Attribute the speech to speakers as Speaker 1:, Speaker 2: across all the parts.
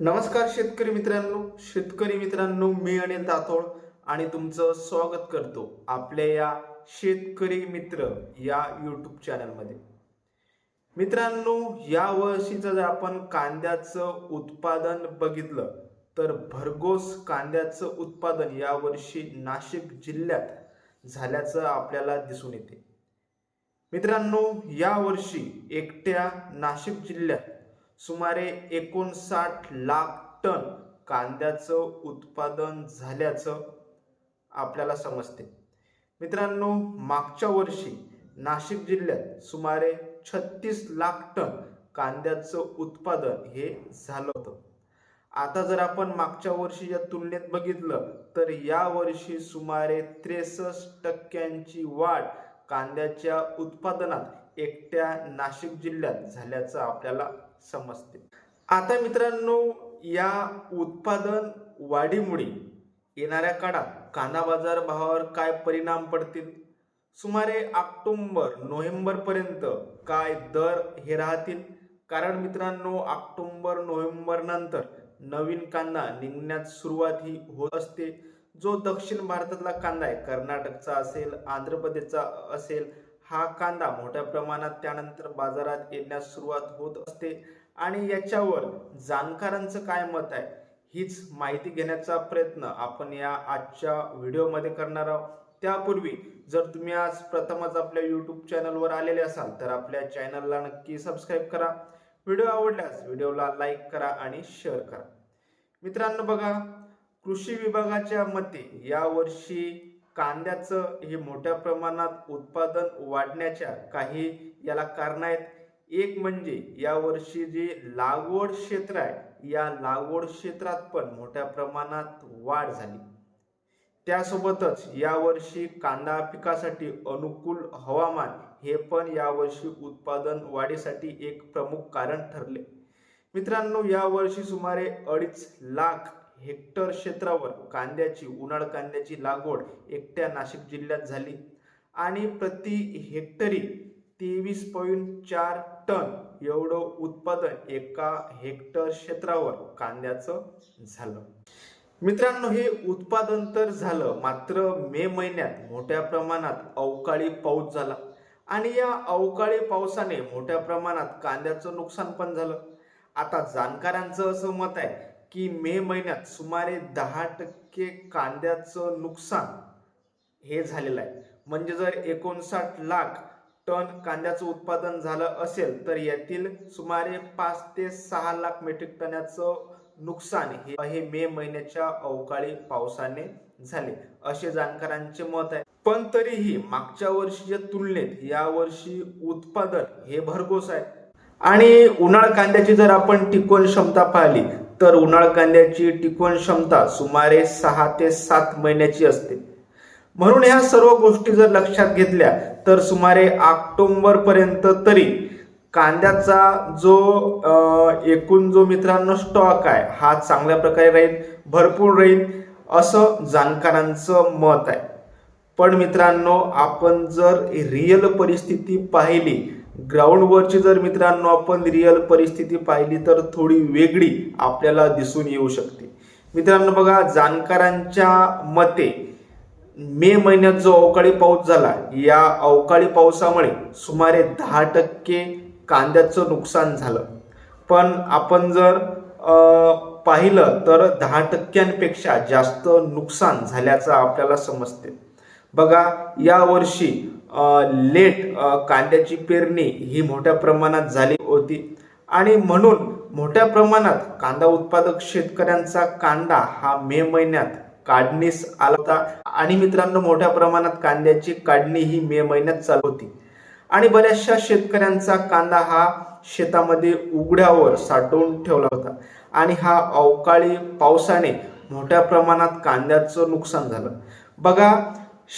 Speaker 1: नमस्कार शेतकरी मित्रांनो शेतकरी मित्रांनो मी अनिल दातोड आणि तुमचं स्वागत करतो आपल्या या शेतकरी मित्र या यूट्यूब चॅनलमध्ये मित्रांनो या वर्षीचं जर आपण कांद्याचं उत्पादन बघितलं तर भरघोस कांद्याचं उत्पादन या वर्षी नाशिक जिल्ह्यात झाल्याचं आपल्याला दिसून येते. मित्रांनो या वर्षी एकट्या नाशिक जिल्ह्यात सुमारे एकोणसाठ लाख टन कांद्याचं उत्पादन झाल्याचं आपल्याला समजते. मित्रांनो मागच्या वर्षी नाशिक जिल्ह्यात सुमारे छत्तीस लाख टन कांद्याचं उत्पादन हे झालं होतं. आता जर आपण मागच्या वर्षी या तुलनेत बघितलं तर या वर्षी सुमारे त्रेसष्ट टक्क्यांची वाढ कांद्याच्या उत्पादनात एकट्या नाशिक जिल्ह्यात झाल्याचं आपल्याला समजते. आता मित्रांनो या उत्पादन वाढीमुळे येणाऱ्या काळात कांदा बाजार भावावर काय परिणाम पडतील? सुमारे ऑक्टोंबर नोव्हेंबर पर्यंत काय दर हे राहतील? कारण मित्रांनो ऑक्टोंबर नोव्हेंबर नंतर नवीन कांदा निघण्यात सुरुवात ही होत असते. जो दक्षिण भारतातला कांदा आहे कर्नाटकचा असेल आंध्र प्रदेशचा असेल हा कांदा मोठ्या प्रमाणात त्यानंतर बाजारात येण्यास सुरुवात होत असते. आणि याच्यावर जाणकारांचं काय मत आहे हीच माहिती घेण्याचा प्रयत्न आपण या आजच्या व्हिडिओमध्ये करणार आहोत. त्यापूर्वी जर तुम्ही आज प्रथमच आपल्या यूट्यूब चॅनलवर आलेले असाल तर आपल्या चॅनलला नक्की सबस्क्राईब करा. व्हिडिओ आवडल्यास व्हिडिओला लाईक करा आणि शेअर करा. मित्रांनो बघा कृषी विभागाच्या मते यावर्षी कांद्याचं हे मोठ्या प्रमाणात उत्पादन वाढण्याच्या काही याला कारण आहेत. एक म्हणजे यावर्षी जे लागवड क्षेत्र आहे या लागवड क्षेत्रात पण मोठ्या प्रमाणात वाढ झाली. त्यासोबतच यावर्षी कांदा पिकासाठी अनुकूल हवामान हे पण यावर्षी उत्पादन वाढीसाठी एक प्रमुख कारण ठरले. मित्रांनो यावर्षी सुमारे अडीच लाख हेक्टर क्षेत्रावर कांद्याची उन्हाळ कांद्याची लागवड एकट्या नाशिक जिल्ह्यात झाली. आणि प्रति हेक्टरी तेवीस पॉईंट चार टन एवढं उत्पादन एका हेक्टर क्षेत्रावर कांद्याचं झालं. मित्रांनो हे उत्पादन तर झालं मात्र मे महिन्यात मोठ्या प्रमाणात अवकाळी पाऊस झाला. आणि या अवकाळी पावसाने मोठ्या प्रमाणात कांद्याचं नुकसान पण झालं. आता जाणकारांचं असं मत आहे की मे महिन्यात सुमारे दहा टक्के कांद्याचं नुकसान हे झालेलं आहे. म्हणजे जर एकोणसाठ लाख टन कांद्याचं उत्पादन झालं असेल तर यातील सुमारे पाच ते सहा लाख मेट्रिक टनाचं नुकसान हे मे महिन्याच्या अवकाळी पावसाने झाले. असे जाणकारांचे मत आहे. पण तरीही मागच्या वर्षीच्या तुलनेत या वर्षी उत्पादन हे भरघोस आहे. आणि उन्हाळ कांद्याची जर आपण टिकवण क्षमता पाहिली तर उन्हाळ कांद्याची टिकवण क्षमता सुमारे सहा ते सात महिन्याची असते. म्हणून ह्या सर्व गोष्टी जर लक्षात घेतल्या तर सुमारे ऑक्टोंबर पर्यंत तरी कांद्याचा जो एकूण जो मित्रांनो स्टॉक आहे हा चांगल्या प्रकारे राहील भरपूर राहील असं जाणकारांचं मत आहे. पण मित्रांनो आपण जर रिअल परिस्थिती पाहिली ग्राउंडवरची जर मित्रांनो आपण रिअल परिस्थिती पाहिली तर थोडी वेगळी आपल्याला दिसून येऊ शकते. मित्रांनो बघा जाणकारांच्या मते मे महिन्यात जो अवकाळी पाऊस झाला या अवकाळी पावसामुळे सुमारे दहा टक्के कांद्याचं नुकसान झालं. पण आपण जर पाहिलं तर दहा टक्क्यांपेक्षा जास्त नुकसान झाल्याचं आपल्याला समजते. बघा या वर्षी लेट कांद्याची पेरणी ही मोठ्या प्रमाणात झाली होती. आणि म्हणून मोठ्या प्रमाणात कांदा उत्पादक शेतकऱ्यांचा कांदा हा मे महिन्यात काढणीस आला होता. आणि मित्रांनो मोठ्या प्रमाणात कांद्याची काढणी ही मे महिन्यात चालू होती. आणि बऱ्याचशा शेतकऱ्यांचा कांदा हा शेतामध्ये उघड्यावर साठवून ठेवला होता. आणि हा अवकाळी पावसाने मोठ्या प्रमाणात कांद्याचं नुकसान झालं. बघा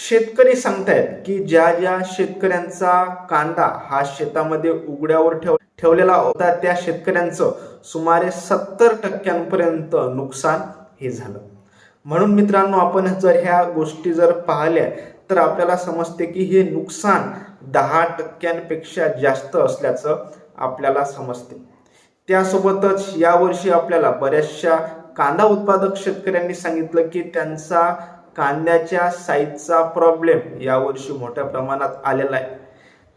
Speaker 1: शेतकरी सांगतायत की ज्या ज्या शेतकऱ्यांचा कांदा हा शेतामध्ये उघड्यावर ठेव ठेवलेला होता त्या शेतकऱ्यांचं सुमारे सत्तर टक्क्यांपर्यंत नुकसान हे झालं. म्हणून मित्रांनो आपण जर ह्या गोष्टी जर पाहिल्या तर आपल्याला समजते की हे नुकसान दहा टक्क्यांपेक्षा जास्त असल्याचं आपल्याला समजते. त्यासोबतच यावर्षी आपल्याला बऱ्याचशा कांदा उत्पादक शेतकऱ्यांनी सांगितलं की त्यांचा कांद्याच्या साईजचा प्रॉब्लेम यावर्षी मोठ्या प्रमाणात आलेला आहे.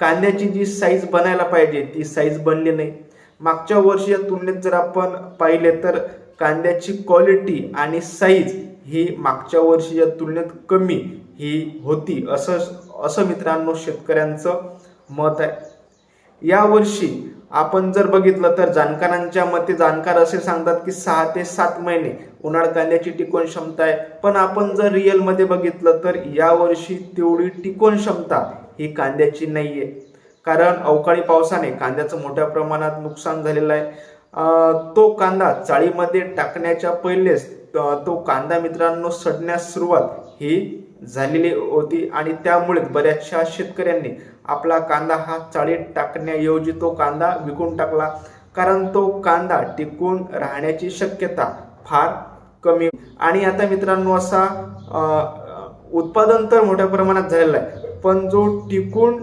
Speaker 1: कांद्याची जी साईज बनायला पाहिजे ती साईज बनली नाही. मागच्या वर्षीच्या तुलनेत जर आपण पाहिले तर कांद्याची क्वालिटी आणि साईज ही मागच्या वर्षीच्या तुलनेत कमी ही होती असं असं मित्रांनो शेतकऱ्यांचं मत आहे. यावर्षी आपण जर बघितलं तर जाणकारांच्या मते जाणकार असे सांगतात की सहा ते सात महिने उन्हाळ कांद्याची टिकवण क्षमता आहे. पण आपण जर रिअलमध्ये बघितलं तर यावर्षी तेवढी टिकवण क्षमता ही कांद्याची नाही आहे कारण अवकाळी पावसाने कांद्याचं मोठ्या प्रमाणात नुकसान झालेलं आहे. तो कांदा चाळीमध्ये टाकण्याच्या पहिलेच तो कांदा मित्रांनो सडण्यास सुरुवात ही झालेली होती आणि त्यामुळे बऱ्याचशा शेतकऱ्यांनी आपला कांदा हा चाळीत टाकण्याऐवजी तो कांदा विकून टाकला. कारण तो कांदा टिकून राहण्याची शक्यता फार कमी. आणि आता मित्रांनो असा उत्पादन तर मोठ्या प्रमाणात झालेलं आहे पण जो टिकून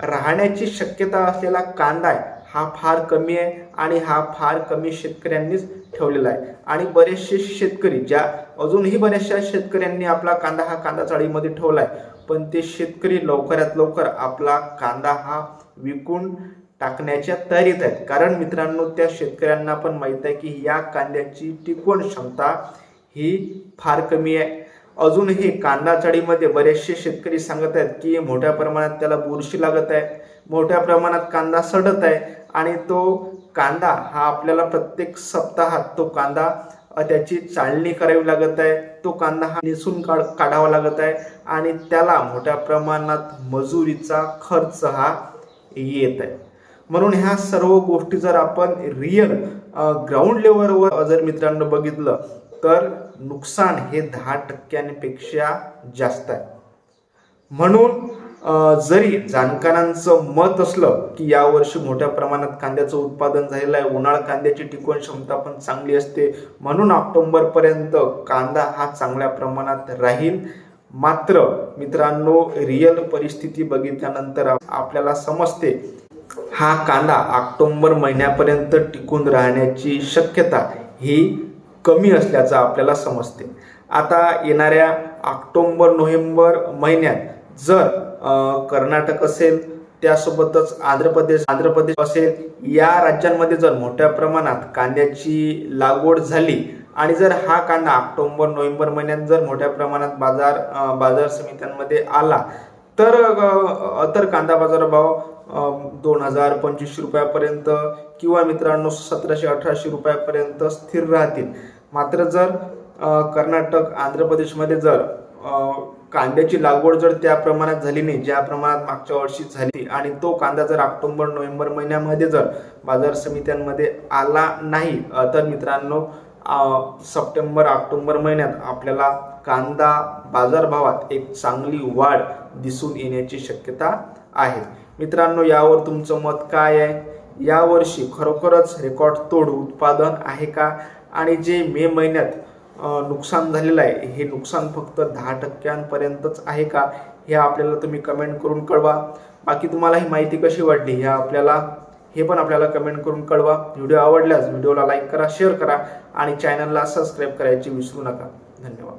Speaker 1: राहण्याची शक्यता असलेला कांदा आहे हा फार कमी आहे आणि हा फार कमी शेतकऱ्यांनीच ठेवलेला आहे. आणि बरेचसे शेतकरी ज्या अजूनही बऱ्याचशा शेतकऱ्यांनी आपला कांदा हा कांदा चाळीमध्ये ठेवला आहे पण ते शेतकरी लवकरात लवकर आपला कांदा हा विकून टाकण्याच्या तयारीत आहेत. कारण मित्रांनो त्या शेतकऱ्यांना पण माहीत आहे की या कांद्याची टिकवण क्षमता ही फार कमी आहे. अजूनही कांदा चाळीमध्ये बरेचसे शेतकरी सांगत आहेत की मोठ्या प्रमाणात त्याला बुरशी लागत आहे मोठ्या प्रमाणात कांदा सडत आहे आणि तो कांदा हा आपल्याला प्रत्येक सप्ताहात तो कांदा त्याची चाळणी करावी लागत आहे. तो कांदा हा निसून काढ काढावा लागत आहे आणि त्याला मोठ्या प्रमाणात मजुरीचा खर्च हा येत आहे. म्हणून ह्या सर्व गोष्टी जर आपण रिअल ग्राउंड लेवलवर जर मित्रांनो बघितलं तर नुकसान हे दहा टक्क्यांपेक्षा जास्त आहे. म्हणून जरी जाणकारांचं मत असलं की यावर्षी मोठ्या प्रमाणात कांद्याचं उत्पादन झालेलं आहे उन्हाळ कांद्याची टिकवण क्षमता पण चांगली असते म्हणून ऑक्टोंबरपर्यंत कांदा हा चांगल्या प्रमाणात राहील. मात्र मित्रांनो रिअल परिस्थिती बघितल्यानंतर आपल्याला समजते हा कांदा ऑक्टोंबर महिन्यापर्यंत टिकून राहण्याची शक्यता ही कमी असल्याचं आपल्याला समजते. आता येणाऱ्या ऑक्टोंबर नोव्हेंबर महिन्यात जर कर्नाटक असेल त्यासोबतच आंध्र प्रदेश आंध्र प्रदेश असेल या राज्यांमध्ये जर मोठ्या प्रमाणात कांद्याची लागवड झाली आणि जर हा कांदा ऑक्टोबर नोव्हेंबर महिन्यात जर मोठ्या प्रमाणात बाजार बाजार समित्यांमध्ये आला तर तर कांदा बाजार भाव दोन हजार पंचवीसशे रुपयापर्यंत किंवा मित्रांनो सतराशे अठराशे रुपयापर्यंत स्थिर राहतील. मात्र जर कर्नाटक आंध्र प्रदेशमध्ये जर कांद्याची लागवड जर त्या प्रमाणात झाली नाही ज्या प्रमाणात मागच्या वर्षी झाली आणि तो कांदा जर ऑक्टोबर नोव्हेंबर महिन्यामध्ये जर बाजार समित्यांमध्ये आला नाही तर मित्रांनो सप्टेंबर ऑक्टोबर महिन्यात आपल्याला कांदा बाजारभावात एक चांगली वाढ दिसून येण्याची शक्यता आहे. मित्रांनो यावर तुमचं मत काय आहे? यावर्षी खरोखरच रेकॉर्ड तोड उत्पादन आहे का? आणि जे मे महिन्यात नुकसान झालेलं आहे. हे नुकसान फक्त दहा टक्क्यांपर्यंतच आहे का? हे आपल्याला तुम्ही कमेंट करून कळवा. बाकी तुम्हाला ही माहिती कशी वाटली हे आपल्याला हे पण आपल्याला कमेंट करून कळवा. व्हिडिओ आवडल्यास व्हिडिओला लाईक करा शेअर करा आणि चॅनलला सबस्क्राईब करायची विसरू नका. धन्यवाद.